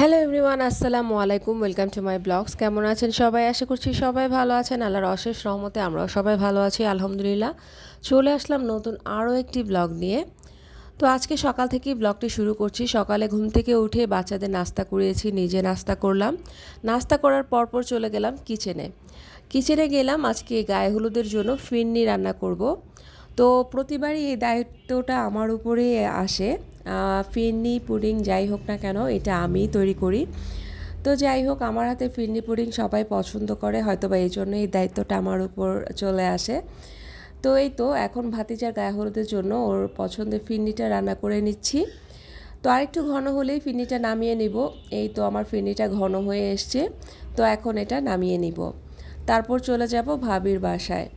Hello everyone আসসালামু আলাইকুম welcome to my blogs কেমন আছেন সবাই? আশা করছি সবাই ভালো আছেন। আল্লাহর অশেষ রহমতে আমরাও সবাই ভালো আছি, আলহামদুলিল্লাহ। চলে আসলাম নতুন আরও একটি ব্লগ নিয়ে। তো আজকে সকাল থেকেই ব্লগটি শুরু করছি। সকালে ঘুম থেকে উঠে বাচ্চাদের নাস্তা করিয়েছি, নিজে নাস্তা করলাম। নাস্তা করার পরপর চলে গেলাম কিচেনে কিচেনে গেলাম আজকে গায়ে হলুদের জন্য ফিরনি রান্না করব। তো প্রতিবারই এই দায়িত্বটা আমার উপরে আসে। ফিরনি, পুডিং যাই হোক না কেন, এটা আমি তৈরি করি। তো যাই হোক, আমার হাতে ফিরনি, পুডিং সবাই পছন্দ করে হয়তো বা এই জন্য এই দায়িত্বটা আমার উপর চলে আসে। তো এই তো, এখন ভাতিজার গায়ে হলুদের জন্য ওর পছন্দের ফিরনিটা রান্না করে নিচ্ছি। তো আরেকটু ঘন হলেই ফিরনিটা নামিয়ে নিব। এই তো আমার ফিরনিটা ঘন হয়ে এসছে। তো এখন এটা নামিয়ে নিব। তারপর চলে যাব ভাবির বাসায়।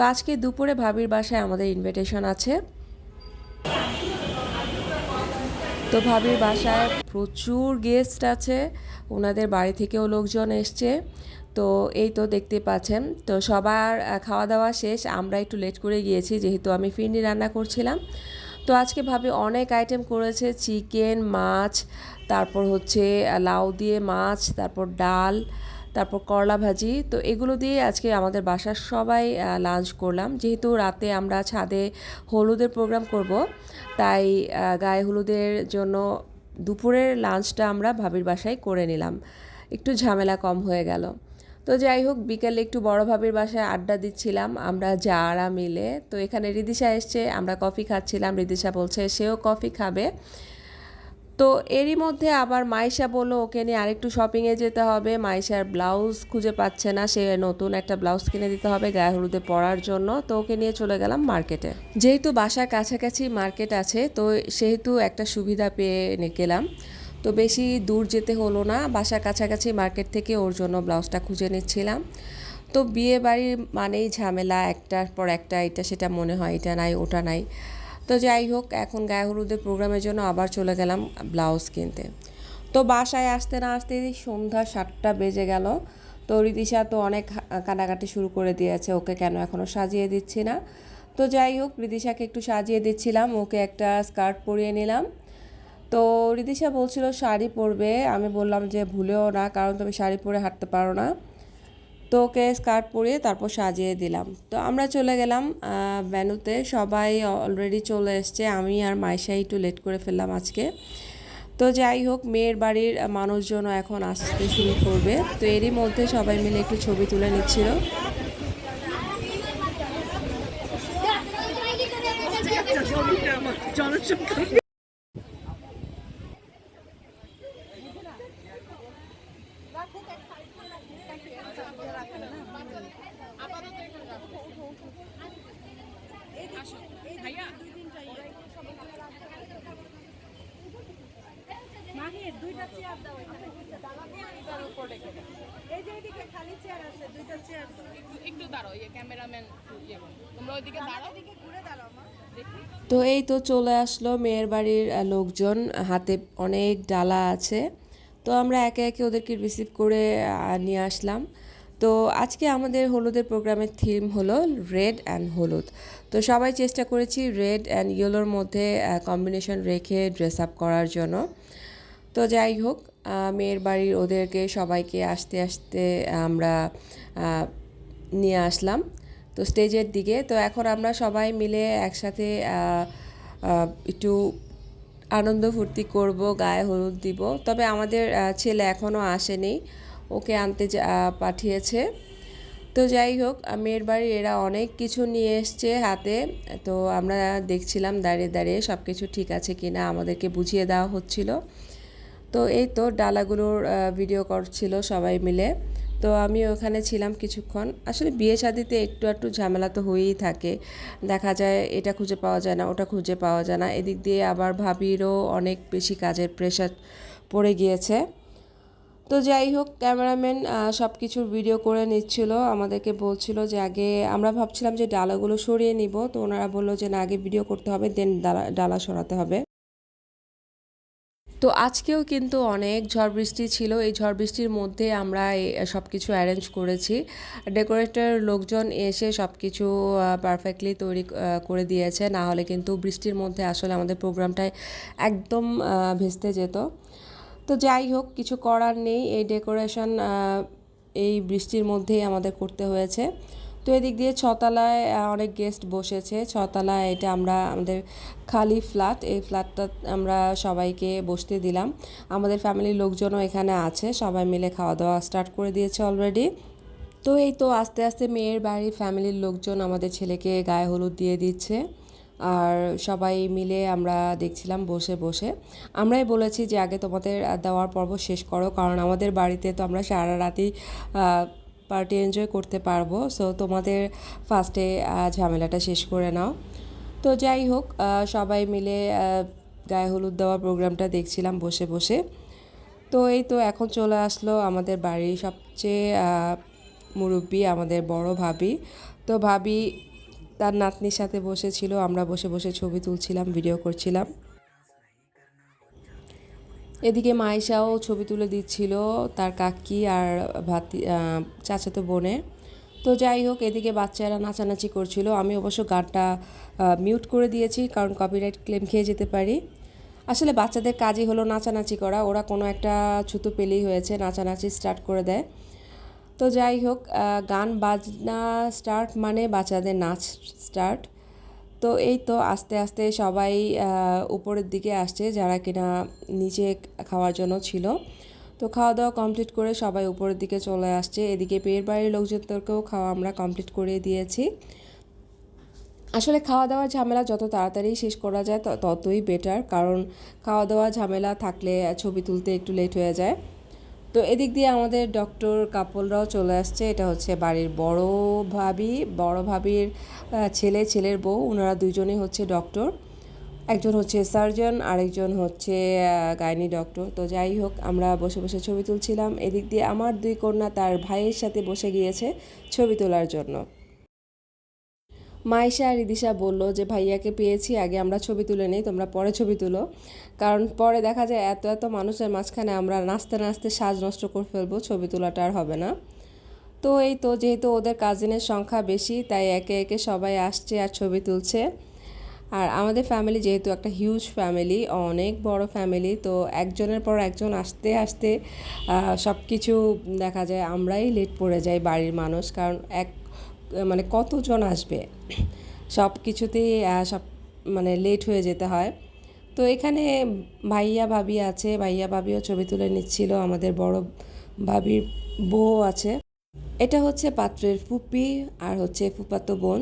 তো আজকে দুপুরে ভাবির বাসায় আমাদের ইনভিটেশন আছে। তো ভাবির বাসায় প্রচুর গেস্ট আছে, ওনাদের বাড়ি থেকেও লোকজন এসছে। তো এই তো দেখতে পাচ্ছেন, তো সবার খাওয়া দাওয়া শেষ, আমরা একটু লেট করে গিয়েছি, যেহেতু আমি ফিরনি রান্না করছিলাম। তো আজকে ভাবি অনেক আইটেম করেছে চিকেন মাছ, তারপর হচ্ছে লাউ দিয়ে মাছ, তারপর ডাল তারপর করলা ভাজি। তো এগুলো দিয়ে আজকে আমাদের বাসার সবাই লাঞ্চ করলাম। যেহেতু রাতে আমরা ছাদে হলুদের প্রোগ্রাম করব, তাই গায়ে হলুদের জন্য দুপুরের লাঞ্চটা আমরা ভাবির বাসায় করে নিলাম। একটু ঝামেলা কম হয়ে গেল। তো যাই হোক, বিকেলে একটু বড় ভাবির বাসায় আড্ডা দিচ্ছিলাম, আমরা যারা মিলে। তো এখানে রিদিশা এসছে, আমরা কফি খাচ্ছিলাম। রিদিশা বলছে, সেও কফি খাবে। তো এরই মধ্যে আবার মাইশা বলল, ওকে নিয়ে আরেকটু শপিংয়ে যেতে হবে। মাইশার ব্লাউজ খুঁজে পাচ্ছে না। সে নতুন একটা ব্লাউজ কিনে দিতে হবে গায়ে হলুদে পরার জন্য। তো ওকে নিয়ে চলে গেলাম মার্কেটে যেহেতু বাসার কাছাকাছি মার্কেট আছে, তো সেহেতু একটা সুবিধা পেয়ে গেলাম। তো বেশি দূর যেতে হলো না। বাসার কাছাকাছি মার্কেট থেকে ওর জন্য ব্লাউজটা খুঁজে নিচ্ছিলাম। তো বিয়ে বাড়ির মানেই ঝামেলা। একটার পর একটা, এটা সেটা মনে হয়, এটা নাই, ওটা নাই। তো যাই হোক, এখন গায়ে হলুদের প্রোগ্রামের জন্য আবার চলে গেলাম ব্লাউজ কিনতে। তো বাসায় আসতে না আসতে সন্ধ্যা সাতটা বেজে গেল। তো রিদিশা তো অনেক কানাকাটি শুরু করে দিয়েছে, ওকে কেন এখনও সাজিয়ে দিচ্ছি না? তো যাই হোক, রিদিশাকে একটু সাজিয়ে দিচ্ছিলাম, ওকে একটা স্কার্ট পরিয়ে নিলাম। তো রিদিশা বলছিল, শাড়ি পরবে। আমি বললাম যে, ভুলেও না, কারণ তুমি শাড়ি পরে হাঁটতে পারো না। তো ওকে স্কার্ট পরিয়ে তারপর সাজিয়ে দিলাম। তো আমরা চলে গেলাম ভ্যানুতে সবাই অলরেডি চলে এসছে। আমি আর মাইশাই একটু লেট করে ফেললাম আজকে। তো যাই হোক, মেয়ের বাড়ির মানুষজনও এখন আসতে শুরু করবে। তো এরই মধ্যে সবাই মিলে একটু ছবি তুলে নিচ্ছিল। দুইটা চেয়ার দাও এই যে এদিকে খালি চেয়ার আছে দুইটা চেয়ার একটু দাঁড়াও ইয়ে ক্যামেরাম্যান ইয়ে তোমরা ওইদিকে দাঁড়াও। এদিকে ঘুরে দাঁড়াও মা। তো এই তো চলে আসলো মেয়ের বাড়ির লোকজন হাতে অনেক ডালা আছে। তো আমরা একে একে ওদেরকে রিসিভ করে নিয়ে আসলাম। তো আজকে আমাদের হলুদের প্রোগ্রামের থিম হলো রেড অ্যান্ড হলুদ। তো সবাই চেষ্টা করেছি রেড অ্যান্ড ইয়েলোর মধ্যে কম্বিনেশন রেখে ড্রেস আপ করার জন্য। তো যাই হোক মেয়ের বাড়ির ওদেরকে সবাইকে আসতে আসতে আমরা নিয়ে আসলাম। তো স্টেজের দিকে, তো এখন আমরা সবাই মিলে একসাথে একটু আনন্দ ফুর্তি করব, গায়ে হলুদ দিব। তবে আমাদের ছেলে এখনও আসেনি। ওকে আনতে পাঠিয়েছে। তো যাই হোক মেয়ের বাড়ির এরা অনেক কিছু নিয়ে এসছে হাতে। তো আমরা দেখছিলাম দাঁড়িয়ে দাঁড়িয়ে সব কিছু ঠিক আছে কি না আমাদেরকে বুঝিয়ে দেওয়া হচ্ছিল। তো এই তো ডালাগুলোর ভিডিও করছিল সবাই মিলে। তো আমি ওখানে ছিলাম কিছুক্ষণ। আসলে বিয়ে শাদিতে একটু একটু ঝামেলা তো হয়েই থাকে। দেখা যায় এটা খুঁজে পাওয়া যায় না, ওটা খুঁজে পাওয়া যায় না। এদিক দিয়ে আবার ভাবিরও অনেক বেশি কাজের প্রেশার পড়ে গিয়েছে। তো যাই হোক ক্যামেরাম্যান সব কিছুর ভিডিও করে নিচ্ছিল। আমাদেরকে বলছিল যে আগে আমরা ভাবছিলাম যে ডালাগুলো সরিয়ে নিব। তো ওনারা বলল যে না, আগে ভিডিও করতে হবে দেন ডালা ডালা সরাতে হবে। তো আজকেও কিন্তু অনেক ঝড় বৃষ্টি ছিল। এই ঝড় বৃষ্টির মধ্যে আমরা সব কিছু অ্যারেঞ্জ করেছি। ডেকোরেটর লোকজন এসে সব কিছু পারফেক্টলি তৈরি করে দিয়েছে। না হলে কিন্তু বৃষ্টির মধ্যে আসলে আমাদের প্রোগ্রামটায় একদম ভেস্তে যেত। তো যাই হোক, কিছু করার নেই। এই ডেকোরেশন এই বৃষ্টির মধ্যেই আমাদের করতে হয়েছে। তো এদিক দিয়ে ছতলায় অনেক গেস্ট বসেছে। ছতলায় এটা আমরা আমাদের খালি ফ্ল্যাট এই ফ্ল্যাটটা আমরা সবাইকে বসতে দিলাম। আমাদের ফ্যামিলির লোকজনও এখানে আছে, সবাই মিলে খাওয়া দাওয়া স্টার্ট করে দিয়েছে অলরেডি তো এই তো আস্তে আস্তে মেয়ের বাড়ির ফ্যামিলির লোকজন আমাদের ছেলেকে গায়ে হলুদ দিয়ে দিচ্ছে। আর সবাই মিলে আমরা দেখছিলাম বসে বসে। আমরাই বলেছি যে, আগে তোমাদের দেওয়ার পর্ব শেষ করো, কারণ আমাদের বাড়িতে তো আমরা সারা রাতই পার্টি এনজয় করতে পারব। সো তোমাদের ফার্স্টে ঝামেলাটা শেষ করে নাও। তো যাই হোক সবাই মিলে গায়ে হলুদ দেওয়া প্রোগ্রামটা দেখছিলাম বসে বসে। তো এই তো এখন চলে আসলো আমাদের বাড়ির সবচেয়ে মুরব্বী, আমাদের বড় ভাবি। তো ভাবি তার নাতনির সাথে বসেছিল, আমরা বসে বসে ছবি তুলছিলাম ভিডিও করছিলাম। এদিকে মাইশাও ছবি তুলে দিচ্ছিল তার কাকি আর ভাতি চাচাতো বোনের তো যাই হোক, এদিকে বাচ্চারা নাচানাচি করছিল। আমি অবশ্য গানটা মিউট করে দিয়েছি কারণ কপিরাইট ক্লেম খেয়ে যেতে পারি। আসলে বাচ্চাদের কাজই হলো নাচানাচি করা। ওরা কোনো একটা ছুতো পেলেই হয়েছে, নাচানাচি স্টার্ট করে দেয়। তো যাই হোক গান বাজনা স্টার্ট মানে বাচ্চাদের নাচ স্টার্ট তো এই তো আস্তে আস্তে সবাই উপরের দিকে আসছে যারা কিনা নিচে খাওয়ার জন্য ছিল। তো খাওয়া দাওয়া কমপ্লিট করে সবাই উপরের দিকে চলে আসছে। এদিকে পেয়ের বাড়ির লোকজনদেরকেও খাওয়া আমরা কমপ্লিট করে দিয়েছি। আসলে খাওয়া দাওয়ার ঝামেলা যত তাড়াতাড়ি শেষ করা যায় ততই বেটার কারণ খাওয়া দাওয়া ঝামেলা থাকলে ছবি তুলতে একটু লেট হয়ে যায়। তো এদিক দিয়ে আমাদের ডক্টর কাপলরাও চলে আসছে। এটা হচ্ছে বাড়ির বড় ভাবি, বড় ভাবির ছেলে, ছেলের বউ। ওনারা দুজনেই হচ্ছে ডক্টর। একজন হচ্ছে সার্জন, আরেকজন হচ্ছে গাইনি ডক্টর। তো যাই হোক, আমরা বসে বসে ছবি তুলছিলাম। এদিক দিয়ে আমার দুই কন্যা তার ভাইয়ের সাথে বসে গিয়েছে ছবি তোলার জন্য। মাইশা আর ইদিশা বলল যে, ভাইয়াকে পেয়েছি, আগে আমরা ছবি তুলে নিই, তোমরা পরে ছবি তুলো। কারণ পরে দেখা যায় এত এত মানুষের মাঝখানে আমরা নাচতে নাচতে সাজ নষ্ট করে ফেলব, ছবি তোলাটা আর হবে না। তো এই তো, যেহেতু ওদের কাজিনের সংখ্যা বেশি, তাই একে একে সবাই আসছে আর ছবি তুলছে। আর আমাদের ফ্যামিলি যেহেতু একটা হিউজ ফ্যামিলি অনেক বড় ফ্যামিলি তো একজনের পর একজন আসতে আসতে সব কিছু দেখা যায় আমরাই লেট পড়ে যাই বাড়ির মানুষ। কারণ এক মানে কতজন আসবে? সব কিছুতেই সব মানে লেট হয়ে যেতে হয়। তো এখানে ভাইয়া ভাবি আছে, ভাইয়া ভাবিও ছবি তুলে নিচ্ছিল, আমাদের বড় ভাবির বউ আছে। এটা হচ্ছে পাত্রের ফুপি আর হচ্ছে ফুপাতো বোন।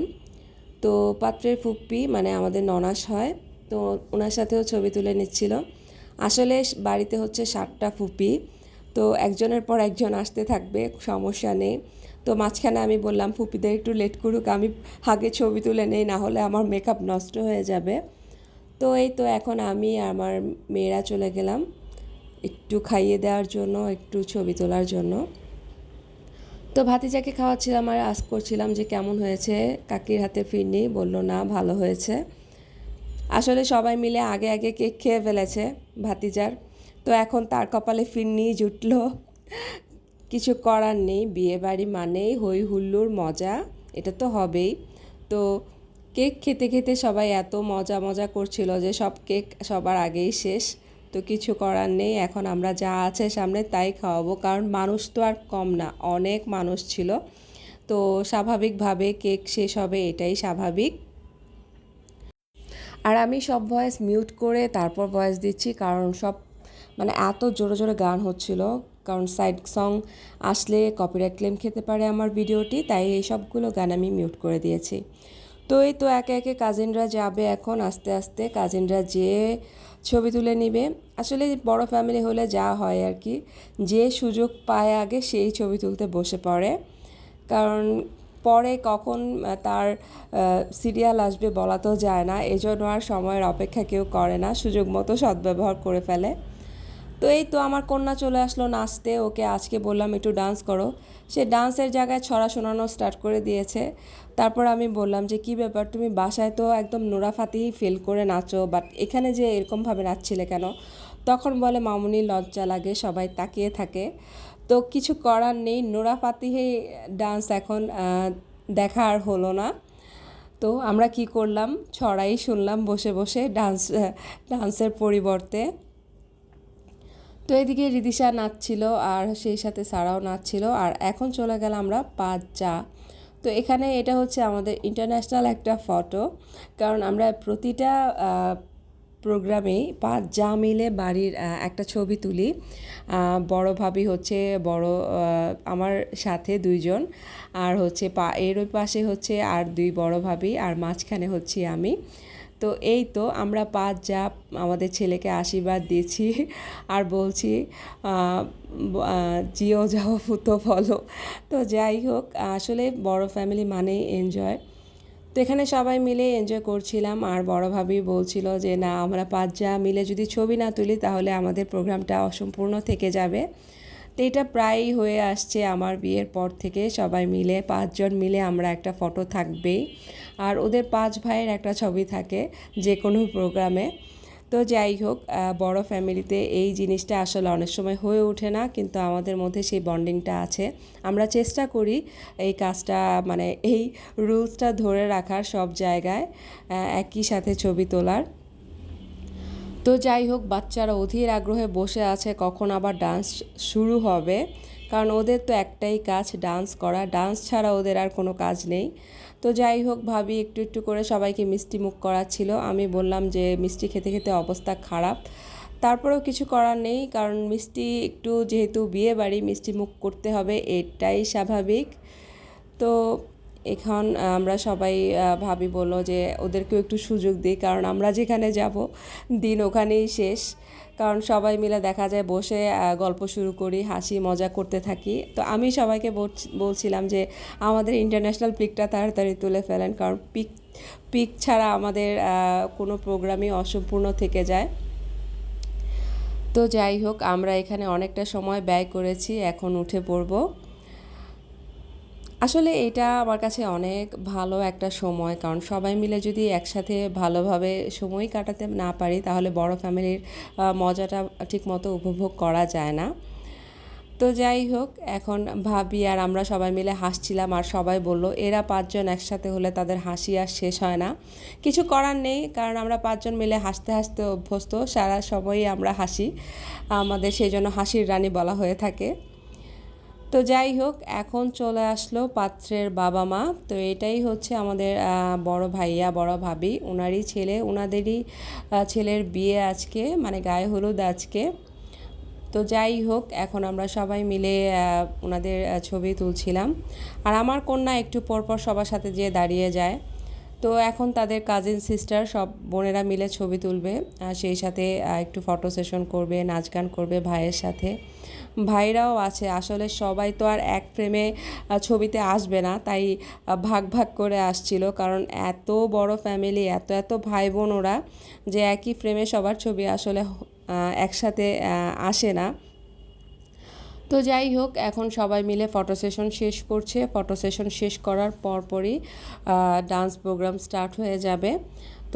তো পাত্রের ফুপ্পি মানে আমাদের ননাস হয়, তো ওনার সাথেও ছবি তুলে নিচ্ছিল। আসলে বাড়িতে হচ্ছে সাতটা ফুপি, তো একজনের পর একজন আসতে থাকবে, সমস্যা নেই। তো মাঝখানে আমি বললাম, ফুপিদের একটু লেট করুক, আমি আগে ছবি তুলে নেই, না হলে আমার মেকআপ নষ্ট হয়ে যাবে। তো এই তো এখন আমি আমার মেয়েরা চলে গেলাম, একটু খাইয়ে দেওয়ার জন্য, একটু ছবি তোলার জন্য। তো ভাতিজাকে খাওয়াচ্ছিলাম আর আস করছিলাম যে কেমন হয়েছে, কাকির হাতে ফিরনি, বলল, না, ভালো হয়েছে। আসলে সবাই মিলে আগে আগে কেক খেয়ে ফেলেছে ভাতিজার। তো এখন তার কপালে ফিরনি জুটলো। কিছু করার নেই বিয়ে বাড়ি মানেই হই হুল্লোড় মজা, এটা তো হবেই। তো কেক খেতে খেতে সবাই এত মজা মজা করছিল যে সব কেক সবার আগেই শেষ। তো কিছু করার নেই, এখন আমরা যা আছে সামনে তাই খাওয়াবো, কারণ মানুষ তো আর কম না, অনেক মানুষ ছিল। তো স্বাভাবিকভাবে কেক শেষ হবে, এটাই স্বাভাবিক। আর আমি সব ভয়েস মিউট করে তারপর ভয়েস দিচ্ছি, কারণ সব মানে এত জোরে জোরে গান হচ্ছিল। কারণ সাইড সং আসলে কপিরাইট ক্লেম খেতে পারে আমার ভিডিওটি, তাই এই সবগুলো গান আমি মিউট করে দিয়েছি। তো এই তো একে একে কাজিনরা যাবে এখন, আস্তে আস্তে কাজিনরা যেয়ে ছবি তুলে নিবে। আসলে বড় ফ্যামিলি হলে যা হয় আর কি, যে সুযোগ পায় আগে সেই ছবি তুলতে বসে পড়ে। কারণ পরে কখন তার সিরিয়াল আসবে বলা তো যায় না, এজন্য আর সময়ের অপেক্ষা কেউ করে না, সুযোগ মতো সদ্ব্যবহার করে ফেলে। তো এই তো আমার কন্যা চলে আসলো নাচতে, ওকে আজকে বললাম একটু ডান্স করো। সে ডান্সের জায়গায় ছড়া শোনানো স্টার্ট করে দিয়েছে। তারপর আমি বললাম যে, কি ব্যাপার? তুমি বাসায় তো একদম নোরা ফাতিহি ফিল করে নাচো বাট এখানে যে এরকমভাবে নাচছিলে কেন? তখন বলে মামুনি লজ্জা লাগে, সবাই তাকিয়ে থাকে। তো কিছু করার নেই, নোরা ফাতিহি ডান্স এখন দেখা আর হলো না। তো আমরা কি করলাম? ছড়াই শুনলাম বসে বসে ডান্স ডান্সের পরিবর্তে। তো এদিকে রিদিশা নাচছিল আর সেই সাথে সারাও নাচছিল আর এখন চলে গেলাম আমরা পাঁচ চা তো এখানে এটা হচ্ছে আমাদের ইন্টারন্যাশনাল একটা ফটো কারণ আমরা প্রতিটা প্রোগ্রামেই পাঁচ যা মিলে বাড়ির একটা ছবি তুলি। বড় ভাবি হচ্ছে, বড় আমার সাথে দুইজন, আর হচ্ছে পা, এর ওই পাশে হচ্ছে আর দুই বড় ভাবি, আর মাঝখানে হচ্ছি আমি। তো এই তো আমরা পাঁচ যা আমাদের ছেলেকে আশীর্বাদ দিয়েছি আর বলছি জিও যাও ফুতো ফলো তো যাই হোক, আসলে বড় ফ্যামিলি মানেই এনজয় তো এখানে সবাই মিলে এনজয় করছিলাম আর বড় ভাবি বলছিল যে, না, আমরা পাঁচ যা মিলে যদি ছবি না তুলি তাহলে আমাদের প্রোগ্রামটা অসম্পূর্ণ থেকে যাবে। তো এটা প্রায়ই হয়ে আসছে আমার বিয়ের পর থেকে সবাই মিলে, পাঁচজন মিলে আমরা একটা ফটো থাকবেই। আর ওদের পাঁচ ভাইয়ের একটা ছবি থাকে যে কোনো প্রোগ্রামে। তো যাই হোক বড় ফ্যামিলিতে এই জিনিসটা আসলে অনেক সময় হয়ে ওঠে না, কিন্তু আমাদের মধ্যে সেই বন্ডিংটা আছে। আমরা চেষ্টা করি এই কাজটা মানে এই রুলসটা ধরে রাখার সব জায়গায় একই সাথে ছবি তোলার। তো যাই হোক, বাচ্চারা অধীর আগ্রহে বসে আছে কখন আবার ডান্স শুরু হবে, কারণ ওদের তো একটাই কাজ ডান্স করা। ডান্স ছাড়া ওদের আর কোনো কাজ নেই। তো যাই হোক ভাবি একটু একটু করে সবাইকে মিষ্টি মুখ ছিল আমি বললাম যে, মিষ্টি খেতে খেতে অবস্থা খারাপ। তারপরেও কিছু করার নেই, কারণ মিষ্টি একটু যেহেতু বিয়ে বাড়ি মিষ্টি মুখ করতে হবে, এটাই স্বাভাবিক। তো এখন আমরা সবাই ভাবি বলল যে ওদেরকেও একটু সুযোগ দিই, কারণ আমরা যেখানে যাব, দিন ওখানেই শেষ। কারণ সবাই মিলে দেখা যায় বসে গল্প শুরু করি, হাসি, মজা করতে থাকি। তো আমি সবাইকে বলছিলাম যে আমাদের ইন্টারন্যাশনাল পিকটা তাড়াতাড়ি তুলে ফেলেন, কারণ পিক পিক ছাড়া আমাদের কোনো প্রোগ্রামই অসম্পূর্ণ থেকে যায়। তো যাই হোক, আমরা এখানে অনেকটা সময় ব্যয় করেছি, এখন উঠে পড়ব। আসলে এটা আমার কাছে অনেক ভালো একটা সময়। কারণ সবাই মিলে যদি একসাথে ভালোভাবে সময় কাটাতে না পারি, তাহলে বড় ফ্যামিলির মজাটা ঠিকমতো উপভোগ করা যায় না। তো যাই হোক, এখন ভাবি আর আমরা সবাই মিলে হাসছিলাম আর সবাই বলল, এরা পাঁচজন একসাথে হলে তাদের হাসি আর শেষ হয় না। কিছু করার নেই, কারণ আমরা পাঁচজন মিলে হাসতে হাসতে অভ্যস্ত, সারা সময়ই আমরা হাসি। আমাদের সেই জন্য হাসির রানী বলা হয়ে থাকে। তো যাই হোক, এখন চলে আসলো পাত্রের বাবা মা। তো এটাই হচ্ছে আমাদের বড় ভাইয়া, বড় ভাবি। ওনারই ছেলে ওনাদেরই ছেলের বিয়ে আজকে মানে গায়ে হলুদ আজকে। তো যাই হোক, এখন আমরা সবাই মিলে ওনাদের ছবি তুলছিলাম। আর আমার কন্যা একটু পরপর সবার সাথে যেয়ে দাঁড়িয়ে যায়। তো এখন তাদের কাজিন সিস্টার সব বোনেরা মিলে ছবি তুলবে। সেই সাথে একটু ফটো সেশন করবে, নাচ গান করবে ভাইয়ের সাথে। ভাইরাও আছে। আসলে সবাই তো আর এক ফ্রেমে ছবিতে আসবে না, তাই ভাগ ভাগ করে আসছিল। কারণ এত বড় ফ্যামিলি এত এত ভাই বোন ওরা যে একই ফ্রেমে সবার ছবি আসলে একসাথে আসে না। তো যাই হোক, এখন সবাই মিলে ফটো সেশন শেষ করছে। ফটো সেশন শেষ করার পরপরই ডান্স প্রোগ্রাম স্টার্ট হয়ে যাবে।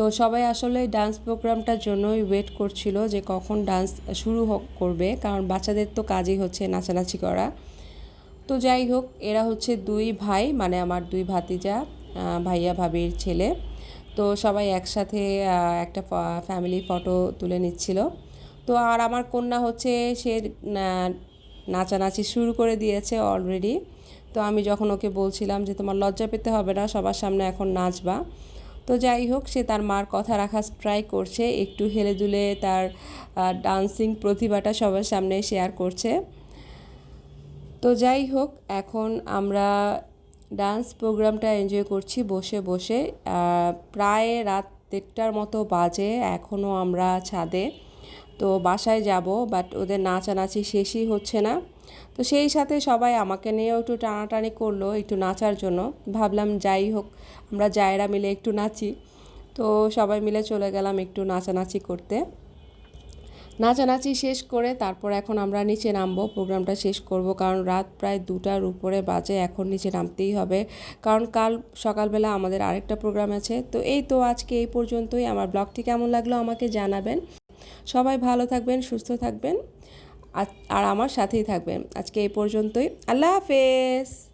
তো সবাই আসলে ডান্স প্রোগ্রামটার জন্যই ওয়েট করছিল যে কখন ডান্স শুরু হোক করবে, কারণ বাচ্চাদের তো কাজই হচ্ছে নাচানাচি করা। তো যাই হোক, এরা হচ্ছে দুই ভাই মানে আমার দুই ভাতিজা ভাইয়া ভাবির ছেলে। তো সবাই একসাথে একটা ফ্যামিলি ফটো তুলে নিচ্ছিল। তো আর আমার কন্যা হচ্ছে, সে নাচানাচি শুরু করে দিয়েছে অলরেডি তো আমি যখন ওকে বলছিলাম যে তোমার লজ্জা পেতে হবে না, সবার সামনে এখন নাচবা। তো যাই হোক, সে তার মার কথা রাখা ট্রাই করছে। একটু হেলে দুলে তার ডান্সিং প্রতিভাটা সবার সামনে শেয়ার করছে। তো যাই হোক, এখন আমরা ডান্স প্রোগ্রামটা এনজয় করছি বসে বসে। প্রায় রাত দেড়টার মতো বাজে এখনও আমরা ছাদে। তো বাসায় যাব বাট ওদের নাচানাচি শেষই হচ্ছে না। তো সেই সাথে সবাই আমাকে নিয়েও একটু টানাটানি করল, একটু নাচার জন্য। ভাবলাম যাই হোক আমরা জায়রা মিলে একটু নাচি। তো সবাই মিলে চলে গেলাম একটু নাচানাচি করতে। নাচানাচি শেষ করে তারপর এখন আমরা নিচে নামবো। প্রোগ্রামটা শেষ করব কারণ রাত প্রায় দুটার উপরে বাজে, এখন নিচে নামতেই হবে। কারণ কাল সকালবেলা আমাদের আরেকটা প্রোগ্রাম আছে। তো এই তো আজকে এই পর্যন্তই। আমার ব্লগটি কেমন লাগল আমাকে জানাবেন। সবাই ভালো থাকবেন, সুস্থ থাকবেন, আর আমার সাথেই থাকবেন। আজকে এই পর্যন্তই। আল্লাহ হাফেজ!